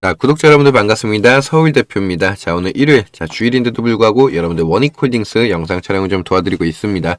자, 구독자 여러분들 반갑습니다. 서울 대표입니다. 자, 오늘 일요일, 자, 주일인데도 불구하고 여러분들 원익홀딩스 영상 촬영을 좀 도와드리고 있습니다.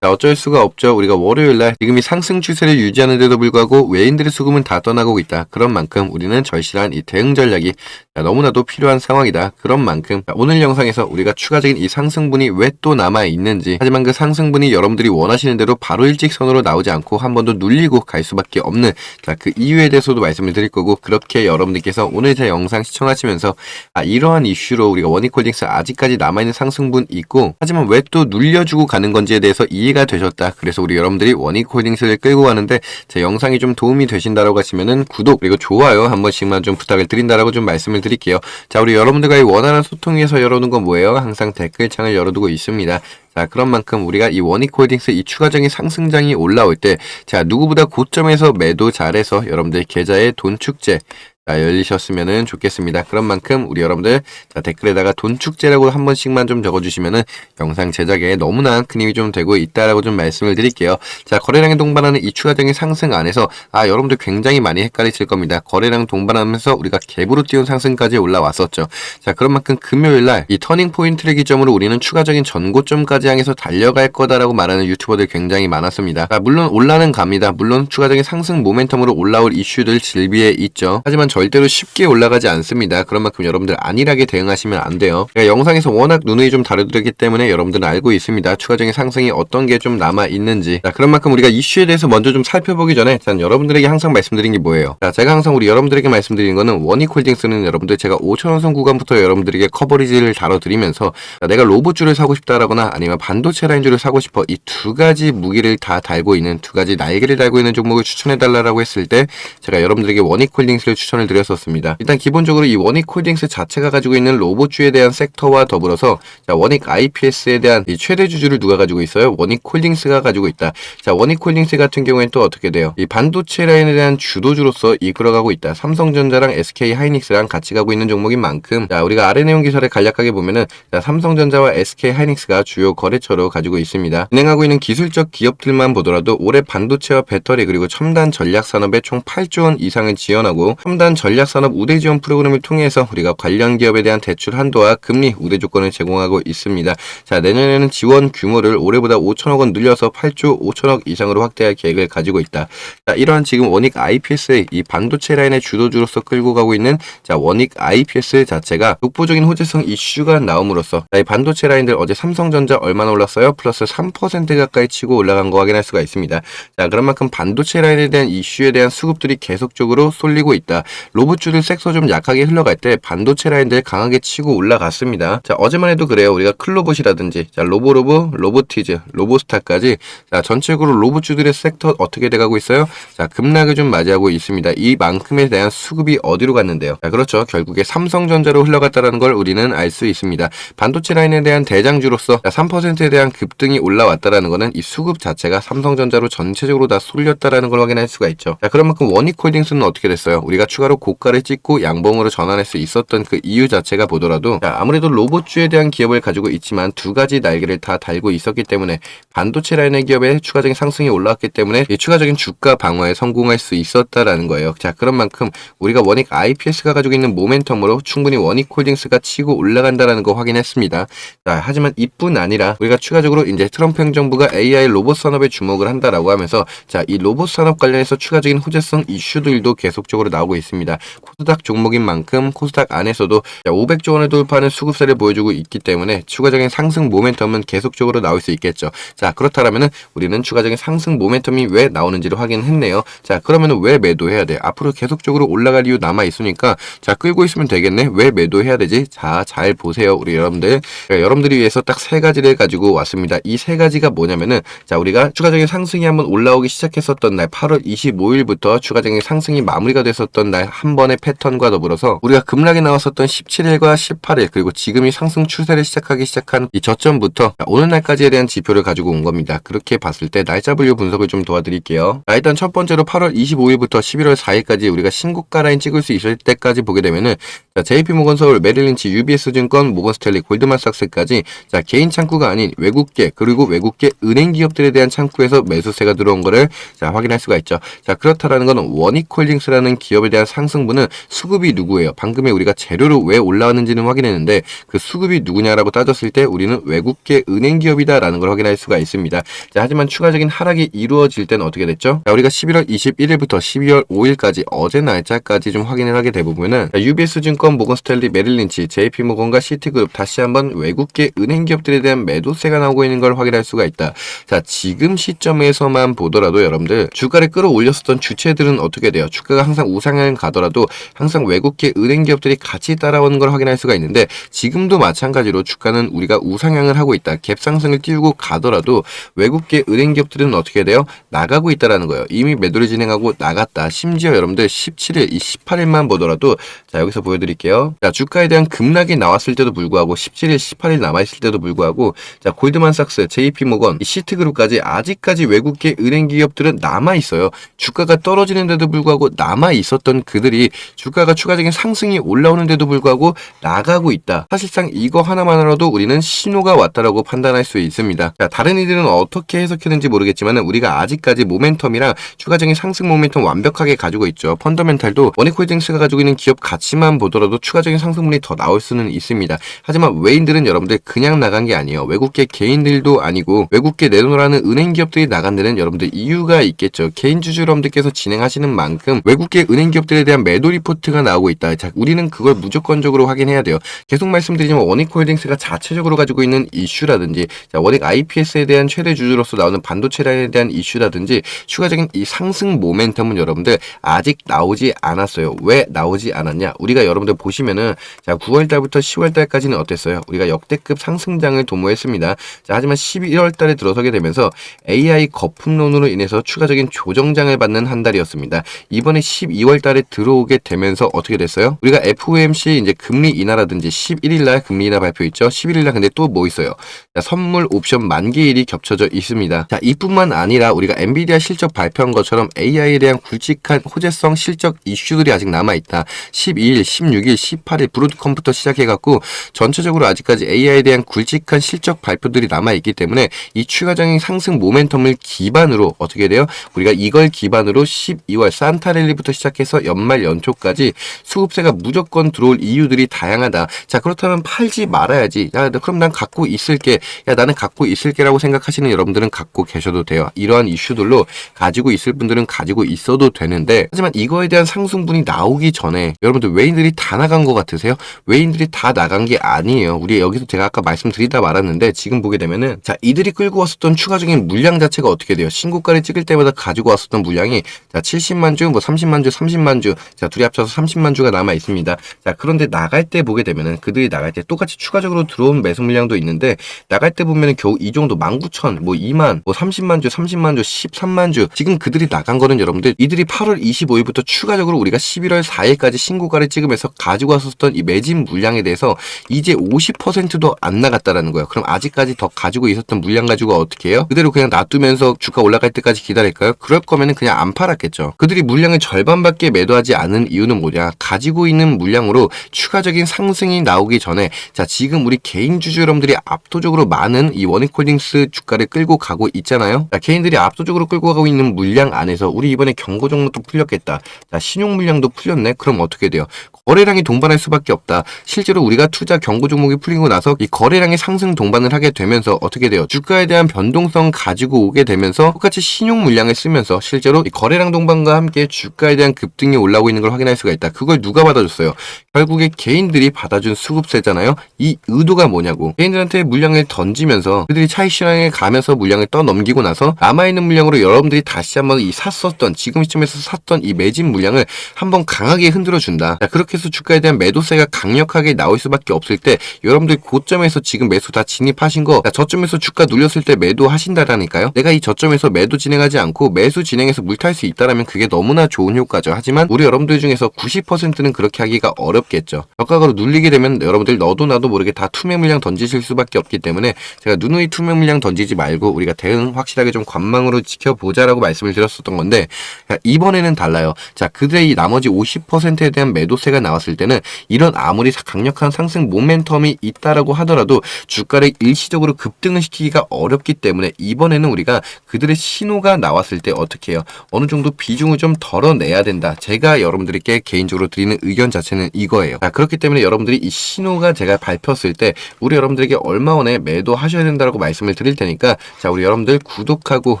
자, 어쩔 수가 없죠. 우리가 월요일날 지금 이 상승 추세를 유지하는데도 불구하고 외인들의 수급은 다 떠나고 있다. 그런 만큼 우리는 절실한 이 대응 전략이 자, 너무나도 필요한 상황이다. 그런 만큼 자, 오늘 영상에서 우리가 추가적인 이 상승분이 왜 또 남아 있는지 하지만 그 상승분이 여러분들이 원하시는 대로 바로 일직선으로 나오지 않고 한 번 더 눌리고 갈 수밖에 없는 자, 그 이유에 대해서도 말씀을 드릴 거고 그렇게 여러분들께서 오늘 제 영상 시청하시면서 아, 이러한 이슈로 우리가 원익홀딩스 아직까지 남아있는 상승분 있고 하지만 왜 또 눌려주고 가는 건지에 대해서 이해 가 되셨다. 그래서 우리 여러분들이 원익홀딩스를 끌고 가는데 제 영상이 좀 도움이 되신다라고 하시면은 구독 그리고 좋아요 한 번씩만 좀 부탁을 드린다라고 좀 말씀을 드릴게요. 자 우리 여러분들과의 원활한 소통 위해서 열어놓은 건 뭐예요? 항상 댓글창을 열어두고 있습니다. 자, 그런 만큼 우리가 이 원익홀딩스 이 추가적인 상승장이 올라올 때, 자, 누구보다 고점에서 매도 잘해서 여러분들 계좌에 돈 축제, 자, 열리셨으면 좋겠습니다. 그런 만큼 우리 여러분들 자, 댓글에다가 돈 축제라고 한 번씩만 좀 적어주시면은 영상 제작에 너무나 큰 힘이 좀 되고 있다라고 좀 말씀을 드릴게요. 자, 거래량에 동반하는 이 추가적인 상승 안에서 아, 여러분들 굉장히 많이 헷갈리실 겁니다. 거래량 동반하면서 우리가 갭으로 띄운 상승까지 올라왔었죠. 자, 그런 만큼 금요일 날 이 터닝 포인트를 기점으로 우리는 추가적인 전고점까지 향해서 달려갈 거다라고 말하는 유튜버들 굉장히 많았습니다. 자, 물론 올라는 갑니다. 물론 추가적인 상승 모멘텀으로 올라올 이슈들 질비에 있죠. 하지만 절대로 쉽게 올라가지 않습니다. 그런 만큼 여러분들 안일하게 대응하시면 안 돼요. 제가 영상에서 워낙 누누이 좀 다루기 때문에 여러분들은 알고 있습니다. 추가적인 상승이 어떤 게 좀 남아 있는지. 자, 그런 만큼 우리가 이슈에 대해서 먼저 좀 살펴보기 전에 자, 여러분들에게 항상 말씀드린 게 뭐예요? 자, 제가 항상 우리 여러분들에게 말씀드리는 거는 원익홀딩스는 여러분들 제가 5천원선 구간부터 여러분들에게 커버리지를 다뤄드리면서 자, 내가 로봇줄을 사고 싶다라거나 아니면 반도체 라인줄을 사고 싶어 이 두 가지 무기를 다 달고 있는 두 가지 날개를 달고 있는 종목을 추천해달라고 했을 때 제가 여러분들에게 원익홀딩스를 추천을 드렸었습니다. 일단 기본적으로 이 원익 홀딩스 자체가 가지고 있는 로봇주에 대한 섹터와 더불어서 자, 원익 IPS에 대한 이 최대 주주를 누가 가지고 있어요? 원익 홀딩스가 가지고 있다. 자, 원익 홀딩스 같은 경우에는 또 어떻게 돼요? 이 반도체 라인에 대한 주도주로서 이끌어가고 있다. 삼성전자랑 SK 하이닉스랑 같이 가고 있는 종목인 만큼 자, 우리가 아래 내용 기사를 간략하게 보면은 자, 삼성전자와 SK 하이닉스가 주요 거래처로 가지고 있습니다. 진행하고 있는 기술적 기업들만 보더라도 올해 반도체와 배터리 그리고 첨단 전략 산업에 총 8조 원 이상을 지원하고 첨단 전략 산업 우대 지원 프로그램을 통해서 우리가 관련 기업에 대한 대출 한도와 금리 우대 조건을 제공하고 있습니다. 자, 내년에는 지원 규모를 올해보다 5천억 원 늘려서 8조 5천억 이상으로 확대할 계획을 가지고 있다. 자, 이러한 지금 원익 IPS의 이 반도체 라인의 주도주로서 끌고 가고 있는 자, 원익 IPS 자체가 독보적인 호재성 이슈가 나옴으로써 자, 이 반도체 라인들 어제 삼성전자 얼마나 올랐어요? 플러스 3% 가까이 치고 올라간 거 확인할 수가 있습니다. 자, 그런 만큼 반도체 라인에 대한 이슈에 대한 수급들이 계속적으로 쏠리고 있다. 로봇주들 섹터 좀 약하게 흘러갈 때 반도체 라인들 강하게 치고 올라갔습니다. 자, 어제만 해도 그래요. 우리가 클로봇이라든지 자, 로보로브, 로보티즈, 로보스타까지 자, 전체적으로 로봇주들의 섹터 어떻게 돼가고 있어요? 자, 급락을 좀 맞이하고 있습니다. 이만큼에 대한 수급이 어디로 갔는데요? 자, 그렇죠. 결국에 삼성전자로 흘러갔다라는 걸 우리는 알 수 있습니다. 반도체 라인에 대한 대장주로서 3%에 대한 급등이 올라왔다라는 것은 이 수급 자체가 삼성전자로 전체적으로 다 쏠렸다라는 걸 확인할 수가 있죠. 자, 그런 만큼 원익홀딩스는 어떻게 됐어요? 우리가 추가로 고가를 찍고 양봉으로 전환할 수 있었던 그 이유 자체가 보더라도 자, 아무래도 로봇주에 대한 기업을 가지고 있지만 두 가지 날개를 다 달고 있었기 때문에 반도체 라인의 기업에 추가적인 상승이 올라왔기 때문에 이 추가적인 주가 방어에 성공할 수 있었다라는 거예요. 자, 그런 만큼 우리가 원익 IPS가 가지고 있는 모멘텀으로 충분히 원익홀딩스가 치고 올라간다라는 거 확인했습니다. 자, 하지만 이뿐 아니라 우리가 추가적으로 이제 트럼프 행정부가 AI 로봇 산업에 주목을 한다라고 하면서 자, 이 로봇 산업 관련해서 추가적인 호재성 이슈들도 계속적으로 나오고 있습니다. 코스닥 종목인 만큼 코스닥 안에서도 500조 원을 돌파하는 수급세를 보여주고 있기 때문에 추가적인 상승 모멘텀은 계속적으로 나올 수 있겠죠. 자, 그렇다면은 우리는 추가적인 상승 모멘텀이 왜 나오는지를 확인했네요. 자, 그러면은 왜 매도해야 돼? 앞으로 계속적으로 올라갈 이유 남아 있으니까 자, 끌고 있으면 되겠네. 왜 매도해야 되지? 자, 잘 보세요. 우리 여러분들. 자, 여러분들이 위해서 딱 세 가지를 가지고 왔습니다. 이 세 가지가 뭐냐면은 자, 우리가 추가적인 상승이 한번 올라오기 시작했었던 날 8월 25일부터 추가적인 상승이 마무리가 됐었던 날한 번의 패턴과 더불어서 우리가 급락이 나왔었던 17일과 18일 그리고 지금이 상승 추세를 시작하기 시작한 이 저점부터 자, 오늘 날까지에 대한 지표를 가지고 온 겁니다. 그렇게 봤을 때 날짜 분류 분석을 좀 도와드릴게요. 자, 일단 첫 번째로 8월 25일부터 11월 4일까지 우리가 신고가 라인 찍을 수 있을 때까지 보게 되면은 자, JP모건 서울, 메릴린치, UBS증권, 모건스탠리, 골드만삭스까지 자 개인 창구가 아닌 외국계 그리고 외국계 은행 기업들에 대한 창구에서 매수세가 들어온 거를 자 확인할 수가 있죠. 자 그렇다라는 건 원익홀딩스라는 기업에 대한 상승분은 수급이 누구예요? 방금에 우리가 재료로 왜 올라왔는지는 확인했는데 그 수급이 누구냐라고 따졌을 때 우리는 외국계 은행 기업이다라는 걸 확인할 수가 있습니다. 자 하지만 추가적인 하락이 이루어질 때는 어떻게 됐죠? 자 우리가 11월 21일부터 12월 5일까지 어제 날짜까지 좀 확인을 하게 되보면은 UBS 증권, 모건스탠리, 메릴린치, JP모건과 시티그룹 다시 한번 외국계 은행 기업들에 대한 매도세가 나오고 있는 걸 확인할 수가 있다. 자 지금 시점에서만 보더라도 여러분들 주가를 끌어올렸었던 주체들은 어떻게 돼요? 주가가 항상 우상향을 가더라도 항상 외국계 은행 기업들이 같이 따라오는 걸 확인할 수가 있는데 지금도 마찬가지로 주가는 우리가 우상향을 하고 있다. 갭 상승을 띄우고 가더라도 외국계 은행 기업들은 어떻게 돼요? 나가고 있다라는 거예요. 이미 매도를 진행하고 나갔다. 심지어 여러분들 17일, 이 18일만 보더라도 자 여기서 보여드 릴게요. 자 주가에 대한 급락이 나왔을 때도 불구하고 17일, 18일 남아 있을 때도 불구하고 자 골드만삭스, JP모건, 이 시트그룹까지 아직까지 외국계 은행 기업들은 남아 있어요. 주가가 떨어지는데도 불구하고 남아 있었던 그들이 주가가 추가적인 상승이 올라오는데도 불구하고 나가고 있다. 사실상 이거 하나만으로도 우리는 신호가 왔다라고 판단할 수 있습니다. 자, 다른 이들은 어떻게 해석했는지 모르겠지만 우리가 아직까지 모멘텀이랑 추가적인 상승 모멘텀 완벽하게 가지고 있죠. 펀더멘탈도 원익홀딩스가 가지고 있는 기업 가치만 보더라도 추가적인 상승분이 더 나올 수는 있습니다. 하지만 외인들은 여러분들 그냥 나간 게 아니에요. 외국계 개인들도 아니고 외국계 내놓으라는 은행 기업들이 나간 데는 여러분들 이유가 있겠죠. 개인 주주 여러분들께서 진행하시는 만큼 외국계 은행 기업들에 대한 매도 리포트가 나오고 있다. 자, 우리는 그걸 무조건적으로 확인해야 돼요. 계속 말씀드리지만 원익홀딩스가 자체적으로 가지고 있는 이슈라든지 자, 원익 IPS에 대한 최대 주주로서 나오는 반도체란에 대한 이슈라든지 추가적인 이 상승 모멘텀은 여러분들 아직 나오지 않았어요. 왜 나오지 않았냐? 우리가 여러분들 보시면은 자, 9월 달부터 10월 달까지는 어땠어요? 우리가 역대급 상승장을 도모했습니다. 자, 하지만 11월 달에 들어서게 되면서 AI 거품론으로 인해서 추가적인 조정장을 받는 한 달이었습니다. 이번에 12월 달에 들어오게 되면서 어떻게 됐어요? 우리가 FOMC 이제 금리 인하라든지 11일 날 금리 인하 발표 있죠? 11일 날 근데 또 뭐 있어요? 자, 선물 옵션 만기일이 겹쳐져 있습니다. 자, 이뿐만 아니라 우리가 엔비디아 실적 발표한 것처럼 AI에 대한 굵직한 호재성 실적 이슈들이 아직 남아있다. 12일, 16일, 18일 브루드 컴퓨터 시작해갖고 전체적으로 아직까지 AI에 대한 굵직한 실적 발표들이 남아있기 때문에 이 추가적인 상승 모멘텀을 기반으로 어떻게 돼요? 우리가 이걸 기반으로 12월 산타랠리부터 시작해서 연말 연초까지 수급세가 무조건 들어올 이유들이 다양하다. 자, 그렇다면 팔지 말아야지. 야, 그럼 난 갖고 있을게. 야, 나는 갖고 있을게라고 생각하시는 여러분들은 갖고 계셔도 돼요. 이러한 이슈들로 가지고 있을 분들은 가지고 있어도 되는데, 하지만 이거에 대한 상승분이 나오기 전에 여러분들 외인들이 다 나간 것 같으세요? 외인들이 다 나간 게 아니에요. 우리 여기서 제가 아까 말씀드리다 말았는데, 지금 보게 되면은, 자, 이들이 끌고 왔었던 추가적인 물량 자체가 어떻게 돼요? 신고가를 찍을 때마다 가지고 왔었던 물량이, 자, 70만 주, 뭐 30만 주, 30만 주, 자, 둘이 합쳐서 30만 주가 남아 있습니다. 자, 그런데 나갈 때 보게 되면은 그들이 나갈 때 똑같이 추가적으로 들어온 매수 물량도 있는데 나갈 때 보면은 겨우 이 정도 19,000, 뭐 2만, 뭐 30만 주, 30만 주, 13만 주. 지금 그들이 나간 거는 여러분들 이들이 8월 25일부터 추가적으로 우리가 11월 4일까지 신고가를 찍으면서 가지고 왔었던 이 매진 물량에 대해서 이제 50%도 안 나갔다라는 거예요. 그럼 아직까지 더 가지고 있었던 물량 가지고 어떻게 해요? 그대로 그냥 놔두면서 주가 올라갈 때까지 기다릴까요? 그럴 거면은 그냥 안 팔았겠죠. 그들이 물량을 절반밖에 매도하지 않은 이유는 뭐냐? 가지고 있는 물량으로 추가적인 상승이 나오기 전에 자 지금 우리 개인 주주 여러분들이 압도적으로 많은 이 원익홀딩스 주가를 끌고 가고 있잖아요. 자 개인들이 압도적으로 끌고 가고 있는 물량 안에서 우리 이번에 경고 종목도 풀렸겠다. 자 신용 물량도 풀렸네. 그럼 어떻게 돼요? 거래 량이 동반할 수밖에 없다. 실제로 우리가 투자 경고 종목이 풀리고 나서 이 거래량이 상승 동반을 하게 되면서 어떻게 돼요? 주가에 대한 변동성 가지고 오게 되면서 똑같이 신용 물량을 쓰면서 실제로 이 거래량 동반과 함께 주가에 대한 급등이 올라오고 있는 걸 확인할 수가 있다. 그걸 누가 받아줬어요? 결국에 개인들이 받아준 수급세잖아요. 이 의도가 뭐냐고. 개인들한테 물량을 던지면서 그들이 차익 시장에 가면서 물량을 떠넘기고 나서 남아있는 물량으로 여러분들이 다시 한번 이 샀었던 지금 시점에서 샀던 이 매진 물량을 한번 강하게 흔들어 준다. 자, 그렇게 해서 주가에 대한 매도세가 강력하게 나올 수밖에 없을 때 여러분들 고점에서 지금 매수 다 진입하신 거 자, 저점에서 주가 눌렸을 때 매도하신다라니까요. 내가 이 저점에서 매도 진행하지 않고 매수 진행해서 물탈 수 있다라면 그게 너무나 좋은 효과죠. 하지만 우리 여러분들 중에서 90%는 그렇게 하기가 어렵겠죠. 적각으로 눌리게 되면 여러분들 너도 나도 모르게 다 투매 물량 던지실 수밖에 없기 때문에 제가 누누이 투매 물량 던지지 말고 우리가 대응 확실하게 좀 관망으로 지켜보자라고 말씀을 드렸었던 건데 자, 이번에는 달라요. 자 그들의 이 나머지 50%에 대한 매도세가 나왔을 나왔을 때는 이런 아무리 강력한 상승 모멘텀이 있다라고 하더라도 주가를 일시적으로 급등을 시키기가 어렵기 때문에 이번에는 우리가 그들의 신호가 나왔을 때 어떻게 해요? 어느 정도 비중을 좀 덜어내야 된다. 제가 여러분들께 개인적으로 드리는 의견 자체는 이거예요. 자, 그렇기 때문에 여러분들이 이 신호가 제가 밟혔을 때 우리 여러분들에게 얼마 원에 매도하셔야 된다라고 말씀을 드릴 테니까 자, 우리 여러분들 구독하고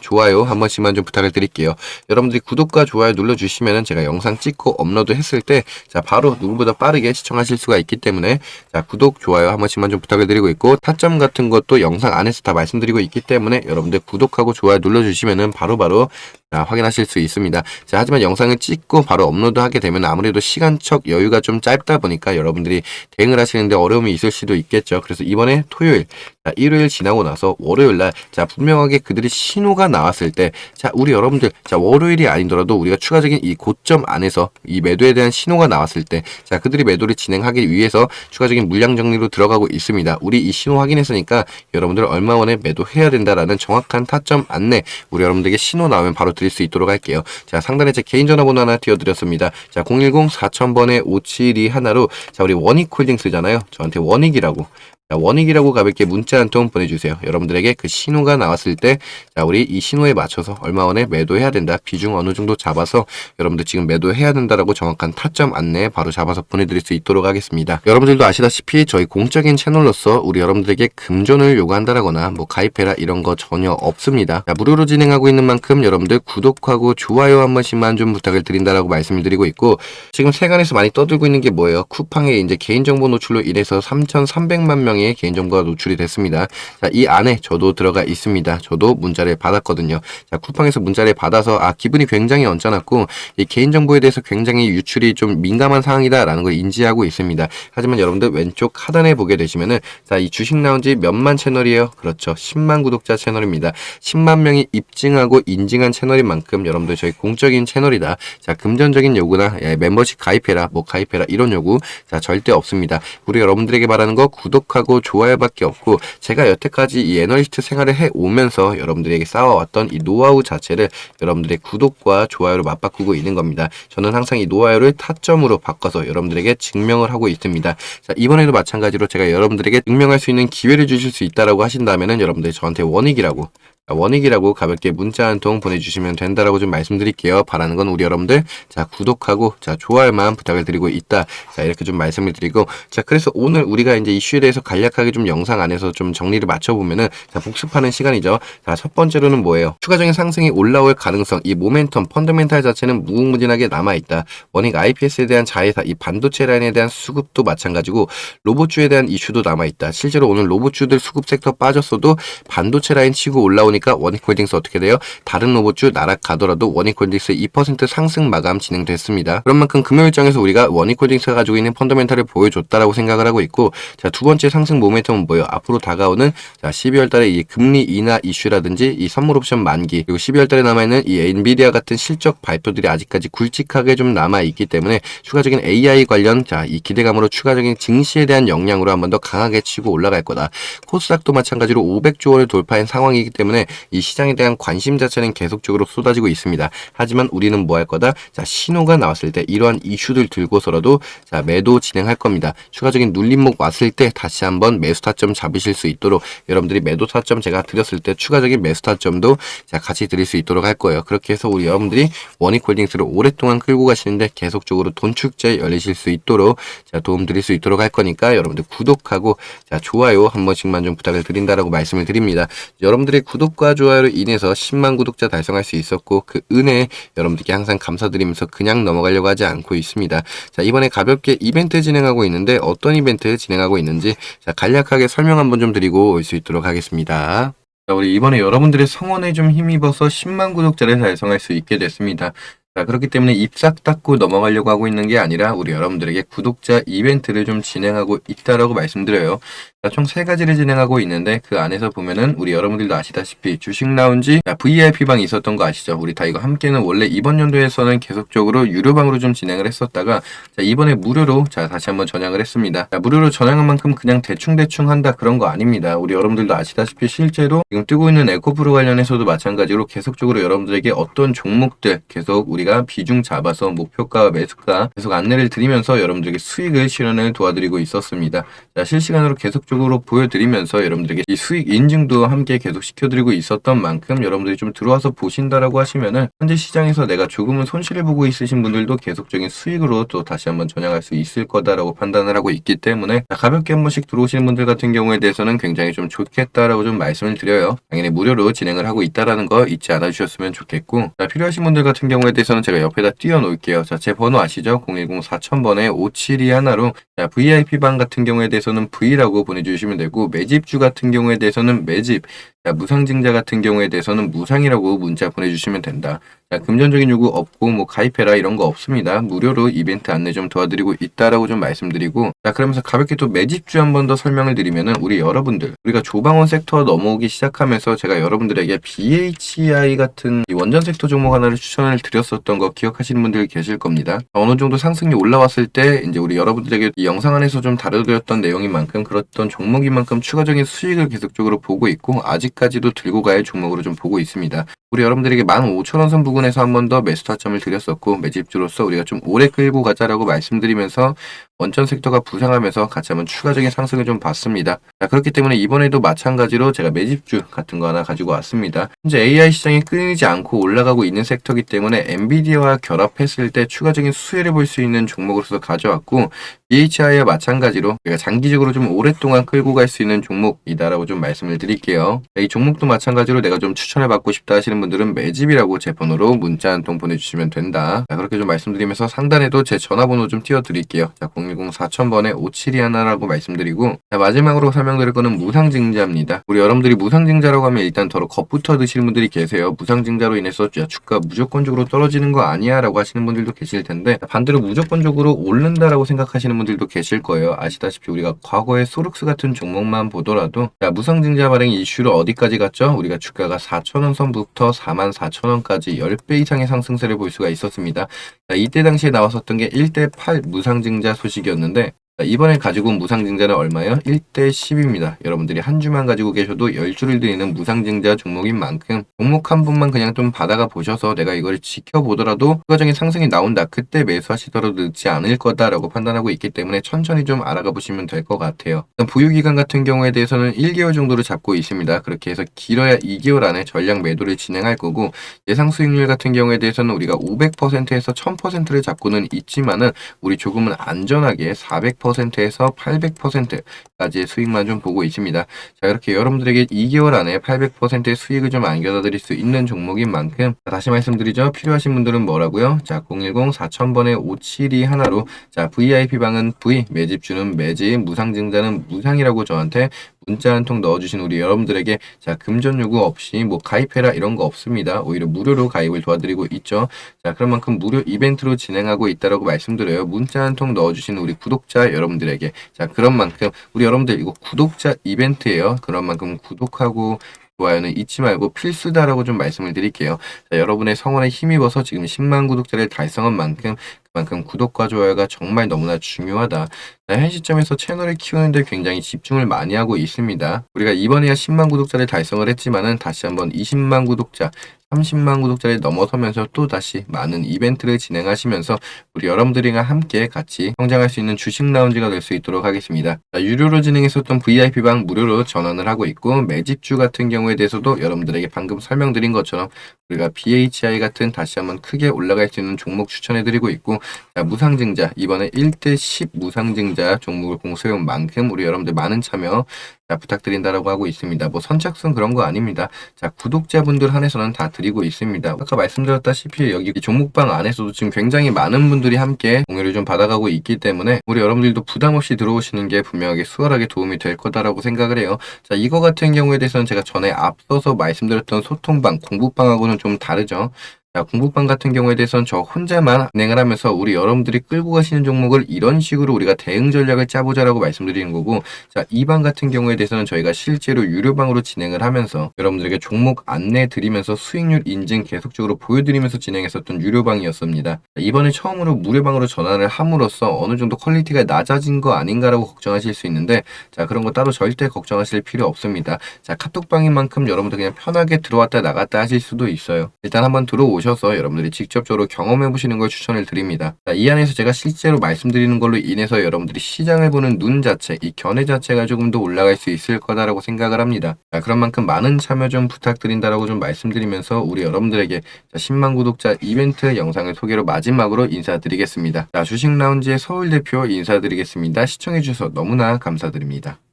좋아요 한 번씩만 좀 부탁을 드릴게요. 여러분들이 구독과 좋아요 눌러주시면은 제가 영상 찍고 업로드 했을 때 자, 바로 누구보다 빠르게 시청하실 수가 있기 때문에 자, 구독, 좋아요 한 번씩만 좀 부탁을 드리고 있고 타점 같은 것도 영상 안에서 다 말씀드리고 있기 때문에 여러분들 구독하고 좋아요 눌러주시면은 바로바로 자, 확인하실 수 있습니다. 자, 하지만 영상을 찍고 바로 업로드하게 되면 아무래도 시간적 여유가 좀 짧다 보니까 여러분들이 대응을 하시는데 어려움이 있을 수도 있겠죠. 그래서 이번에 토요일, 자, 일요일 지나고 나서 월요일 날, 자, 분명하게 그들이 신호가 나왔을 때, 자, 우리 여러분들, 자, 월요일이 아니더라도 우리가 추가적인 이 고점 안에서 이 매도에 대한 신호가 나왔을 때, 자, 그들이 매도를 진행하기 위해서 추가적인 물량 정리로 들어가고 있습니다. 우리 이 신호 확인했으니까 여러분들 얼마 원에 매도해야 된다라는 정확한 타점 안내, 우리 여러분들에게 신호 나오면 바로 드릴 수 있도록 할게요. 자, 상단에 제 개인 전화번호 하나 띄워드렸습니다. 자, 010 4000번에 572 하나로, 자, 우리 원익 홀딩스잖아요. 저한테 원익이라고. 자, 원익이라고 가볍게 문자 한 통 보내주세요. 여러분들에게 그 신호가 나왔을 때, 자, 우리 이 신호에 맞춰서 얼마 원에 매도해야 된다. 비중 어느 정도 잡아서 여러분들 지금 매도해야 된다라고 정확한 타점 안내 바로 잡아서 보내드릴 수 있도록 하겠습니다. 여러분들도 아시다시피 저희 공적인 채널로서 우리 여러분들에게 금전을 요구한다라거나 뭐 가입해라 이런 거 전혀 없습니다. 자, 무료로 진행하고 있는 만큼 여러분들 구독하고 좋아요 한 번씩만 좀 부탁을 드린다라고 말씀을 드리고 있고 지금 세간에서 많이 떠들고 있는 게 뭐예요? 쿠팡에 이제 개인정보 노출로 인해서 3,300만 명의 개인정보가 노출이 됐습니다. 자, 이 안에 저도 들어가 있습니다. 저도 문자를 받았거든요. 자, 쿠팡에서 문자를 받아서 아, 기분이 굉장히 언짢았고 이 개인정보에 대해서 굉장히 유출이 좀 민감한 상황이다라는 걸 인지하고 있습니다. 하지만 여러분들 왼쪽 하단에 보게 되시면은 자, 이 주식 나온 지 몇만 채널이에요? 그렇죠. 10만 구독자 채널입니다. 10만 명이 입증하고 인증한 채널인 만큼 여러분들 저희 공적인 채널이다. 자, 금전적인 요구나 예, 멤버십 가입해라, 뭐 가입해라 이런 요구 자, 절대 없습니다. 우리 여러분들에게 말하는 거 구독하고 좋아요밖에 없고 제가 여태까지 이 애널리스트 생활을 해 오면서 여러분들에게 쌓아왔던 이 노하우 자체를 여러분들의 구독과 좋아요로 맞바꾸고 있는 겁니다. 저는 항상 이 노하우를 타점으로 바꿔서 여러분들에게 증명을 하고 있습니다. 자, 이번에도 마찬가지로 제가 여러분들에게 증명할 수 있는 기회를 주실 수 있다라고 하신다면은 여러분들 저한테 원익이라고 원익이라고 가볍게 문자 한 통 보내주시면 된다라고 좀 말씀드릴게요. 바라는 건 우리 여러분들 자 구독하고 자 좋아요만 부탁을 드리고 있다. 자 이렇게 좀 말씀을 드리고 자 그래서 오늘 우리가 이제 이슈에 대해서 간략하게 좀 영상 안에서 좀 정리를 맞춰보면은 자 복습하는 시간이죠. 자 첫 번째로는 뭐예요? 추가적인 상승이 올라올 가능성 이 모멘텀 펀더멘탈 자체는 무궁무진하게 남아 있다. 원익 IPS에 대한 자회사 이 반도체 라인에 대한 수급도 마찬가지고 로봇주에 대한 이슈도 남아 있다. 실제로 오늘 로봇주들 수급 섹터 빠졌어도 반도체 라인 치고 올라오니 보니까 원익 홀딩스 어떻게 돼요? 다른 로봇주 나락가더라도 원익 홀딩스 2% 상승 마감 진행됐습니다. 그런 만큼 금요일장에서 우리가 원익 홀딩스가 가지고 있는 펀더멘탈을 보여줬다라고 생각을 하고 있고 자 두 번째 상승 모멘텀은 뭐예요? 앞으로 다가오는 자 12월 달에 이 금리 인하 이슈라든지 이 선물 옵션 만기 그리고 12월 달에 남아있는 이 엔비디아 같은 실적 발표들이 아직까지 굵직하게 좀 남아 있기 때문에 추가적인 AI 관련 자 이 기대감으로 추가적인 증시에 대한 영향으로 한 번 더 강하게 치고 올라갈 거다. 코스닥도 마찬가지로 500조 원을 돌파한 상황이기 때문에 이 시장에 대한 관심 자체는 계속적으로 쏟아지고 있습니다. 하지만 우리는 뭐 할 거다? 자, 신호가 나왔을 때 이러한 이슈들 들고서라도 자, 매도 진행할 겁니다. 추가적인 눌림목 왔을 때 다시 한번 매수 타점 잡으실 수 있도록 여러분들이 매도 타점 제가 드렸을 때 추가적인 매수 타점도 자, 같이 드릴 수 있도록 할 거예요. 그렇게 해서 우리 여러분들이 원익홀딩스를 오랫동안 끌고 가시는데 계속적으로 돈 축제 열리실 수 있도록 자, 도움 드릴 수 있도록 할 거니까 여러분들 구독하고 자, 좋아요 한 번씩만 좀 부탁을 드린다라고 말씀을 드립니다. 여러분들의 구독 과 좋아요로 인해서 10만 구독자 달성할 수 있었고 그 은혜 여러분들께 항상 감사드리면서 그냥 넘어가려고 하지 않고 있습니다. 자 이번에 가볍게 이벤트 진행하고 있는데 어떤 이벤트 진행하고 있는지 자 간략하게 설명 한번 좀 드리고 올 수 있도록 하겠습니다. 자, 우리 이번에 여러분들의 성원에 좀 힘입어서 10만 구독자를 달성할 수 있게 됐습니다. 자, 그렇기 때문에 입싹 닫고 넘어가려고 하고 있는 게 아니라 우리 여러분들에게 구독자 이벤트를 좀 진행하고 있다라고 말씀드려요. 자, 총세 가지를 진행하고 있는데 그 안에서 보면은 우리 여러분들도 아시다시피 주식 라운지 VIP방이 있었던 거 아시죠? 우리 다 이거 함께는 원래 이번 연도에서는 계속적으로 유료방으로 좀 진행을 했었다가 자, 이번에 무료로 자, 다시 한번 전향을 했습니다. 자, 무료로 전향한 만큼 그냥 대충대충 한다 그런 거 아닙니다. 우리 여러분들도 아시다시피 실제로 지금 뜨고 있는 에코프로 관련해서도 마찬가지로 계속적으로 여러분들에게 어떤 종목들 계속 우리가 저희가 비중 잡아서 목표가, 매수가 계속 안내를 드리면서 여러분들에게 수익을 실현을 도와드리고 있었습니다. 자, 실시간으로 계속적으로 보여드리면서 여러분들에게 이 수익 인증도 함께 계속 시켜드리고 있었던 만큼 여러분들이 좀 들어와서 보신다라고 하시면은 현재 시장에서 내가 조금은 손실을 보고 있으신 분들도 계속적인 수익으로 또 다시 한번 전향할 수 있을 거다라고 판단을 하고 있기 때문에 자, 가볍게 한 번씩 들어오시는 분들 같은 경우에 대해서는 굉장히 좀 좋겠다라고 좀 말씀을 드려요. 당연히 무료로 진행을 하고 있다라는 거 잊지 않아 주셨으면 좋겠고 자, 필요하신 분들 같은 경우에 대해서는 제가 옆에다 띄워 놓을게요. 자, 제 번호 아시죠? 010 4000번에 572 하나로 자, VIP 방 같은 경우에 대해서는 V라고 보내주시면 되고 매집주 같은 경우에 대해서는 매집 자, 무상증자 같은 경우에 대해서는 무상이라고 문자 보내주시면 된다. 자, 금전적인 요구 없고 뭐 가입해라 이런 거 없습니다. 무료로 이벤트 안내 좀 도와드리고 있다라고 좀 말씀드리고 자 그러면서 가볍게 또 매집주 한 번 더 설명을 드리면은 우리 여러분들 우리가 조방원 섹터 넘어오기 시작하면서 제가 여러분들에게 BHI 같은 이 원전 섹터 종목 하나를 추천을 드렸었던 거 기억하시는 분들 계실 겁니다. 어느 정도 상승이 올라왔을 때 이제 우리 여러분들에게 이 영상 안에서 좀 다뤄드렸던 내용인 만큼 그렇던 종목인 만큼 추가적인 수익을 계속적으로 보고 있고 아직 까지도 들고 가야 종목으로 좀 보고 있습니다. 우리 여러분들에게 15,000원 선 부근에서 한 번 더 매수 타점을 드렸었고 매집주로서 우리가 좀 오래 끌고 가자라고 말씀드리면서 원전 섹터가 부상하면서 같이 한번 추가적인 상승을 좀 봤습니다. 자, 그렇기 때문에 이번에도 마찬가지로 제가 매집주 같은 거 하나 가지고 왔습니다. 현재 AI 시장이 끊이지 않고 올라가고 있는 섹터이기 때문에 엔비디아와 결합했을 때 추가적인 수혜를 볼 수 있는 종목으로서 가져왔고 BHI와 마찬가지로 제가 장기적으로 좀 오랫동안 끌고 갈 수 있는 종목이다라고 좀 말씀을 드릴게요. 자, 이 종목도 마찬가지로 내가 좀 추천을 받고 싶다 하시는 분들은 매집이라고 제 번호로 문자 한 통 보내주시면 된다. 자, 그렇게 좀 말씀드리면서 상단에도 제 전화번호 좀 띄워드릴게요. 자, 010 4000번에 572 하나라고 말씀드리고 자, 마지막으로 설명드릴 거는 무상증자입니다. 우리 여러분들이 무상증자라고 하면 일단 더러 겁부터 드시는 분들이 계세요. 무상증자로 인해서 야, 주가 무조건적으로 떨어지는 거 아니야 라고 하시는 분들도 계실 텐데 반대로 무조건적으로 오른다라고 생각하시는 분들도 계실 거예요. 아시다시피 우리가 과거의 소룩스 같은 종목만 보더라도 자, 무상증자 발행 이슈로 어디까지 갔죠? 우리가 주가가 4천원 선부터 4만 4천원까지 10배 이상의 상승세를 볼 수가 있었습니다. 자, 이때 당시에 나왔었던 게 1대8 무상증자 소식 이었는데 자, 이번에 가지고 온 무상증자는 얼마예요? 1대 10입니다. 여러분들이 한 주만 가지고 계셔도 10주를 드리는 무상증자 종목인 만큼 종목 한 분만 그냥 좀 받아가 보셔서 내가 이걸 지켜보더라도 추가적인 상승이 나온다. 그때 매수하시더라도 늦지 않을 거다라고 판단하고 있기 때문에 천천히 좀 알아가 보시면 될 것 같아요. 보유기간 같은 경우에 대해서는 1개월 정도를 잡고 있습니다. 그렇게 해서 길어야 2개월 안에 전량 매도를 진행할 거고 예상 수익률 같은 경우에 대해서는 우리가 500%에서 1000%를 잡고는 있지만은 우리 조금은 안전하게 400% 800%에서 800% 까지의 수익만 좀 보고 있습니다. 자, 이렇게 여러분들에게 2개월 안에 800%의 수익을 좀 안겨다 드릴 수 있는 종목인 만큼 자, 다시 말씀드리죠. 필요하신 분들은 뭐라고요? 자, 010 4000번에 572 하나로 자, VIP 방은 V, 매집주는 매집, 무상증자는 무상이라고 저한테 문자 한 통 넣어주신 우리 여러분들에게 자 금전 요구 없이 뭐 가입해라 이런 거 없습니다. 오히려 무료로 가입을 도와드리고 있죠. 자 그런 만큼 무료 이벤트로 진행하고 있다라고 말씀드려요. 문자 한 통 넣어주신 우리 구독자 여러분들에게 자 그런 만큼 우리 여러분들 이거 구독자 이벤트예요. 그런 만큼 구독하고 좋아요는 잊지 말고 필수다라고 좀 말씀을 드릴게요. 자, 여러분의 성원에 힘입어서 지금 10만 구독자를 달성한 만큼 그만큼 구독과 좋아요가 정말 너무나 중요하다. 현 시점에서 채널을 키우는데 굉장히 집중을 많이 하고 있습니다. 우리가 이번에야 10만 구독자를 달성을 했지만은 다시 한번 20만 구독자, 30만 구독자를 넘어서면서 또 다시 많은 이벤트를 진행하시면서 우리 여러분들이랑 함께 같이 성장할 수 있는 주식 라운지가 될 수 있도록 하겠습니다. 자, 유료로 진행했었던 VIP방 무료로 전환을 하고 있고 매집주 같은 경우에 대해서도 여러분들에게 방금 설명드린 것처럼 우리가 BHI 같은 다시 한번 크게 올라갈 수 있는 종목 추천해드리고 있고 자, 무상증자 이번에 1대 10 무상증자 종목을 공수해온 만큼 우리 여러분들 많은 참여 자, 부탁드린다라고 하고 있습니다. 뭐 선착순 그런 거 아닙니다. 자, 구독자분들 한해서는 다 드리고 있습니다. 아까 말씀드렸다시피 여기 종목방 안에서도 지금 굉장히 많은 분들이 함께 공유를 좀 받아가고 있기 때문에 우리 여러분들도 부담 없이 들어오시는 게 분명하게 수월하게 도움이 될 거다라고 생각을 해요. 자, 이거 같은 경우에 대해서는 제가 전에 앞서서 말씀드렸던 소통방, 공부방하고는 좀 다르죠. 자, 공부방 같은 경우에 대해서는 저 혼자만 진행을 하면서 우리 여러분들이 끌고 가시는 종목을 이런 식으로 우리가 대응 전략을 짜보자라고 말씀드리는 거고 자, 이 방 같은 경우에 대해서는 저희가 실제로 유료방으로 진행을 하면서 여러분들에게 종목 안내 드리면서 수익률 인증 계속적으로 보여드리면서 진행했었던 유료방이었습니다. 자, 이번에 처음으로 무료방으로 전환을 함으로써 어느 정도 퀄리티가 낮아진 거 아닌가라고 걱정하실 수 있는데 자, 그런 거 따로 절대 걱정하실 필요 없습니다. 자, 카톡방인 만큼 여러분들 그냥 편하게 들어왔다 나갔다 하실 수도 있어요. 일단 한번 들어오셔 오셔서 여러분들이 직접적으로 경험해 보시는 걸 추천을 드립니다. 자, 이 안에서 제가 실제로 말씀드리는 걸로 인해서 여러분들이 시장을 보는 눈 자체, 이 견해 자체가 조금 더 올라갈 수 있을 거다라고 생각을 합니다. 자, 그런 만큼 많은 참여 좀 부탁드린다라고 좀 말씀드리면서 우리 여러분들에게 자, 10만 구독자 이벤트 영상을 소개로 마지막으로 인사드리겠습니다. 자, 주식 라운지의 서울 대표 인사드리겠습니다. 시청해 주셔서 너무나 감사드립니다.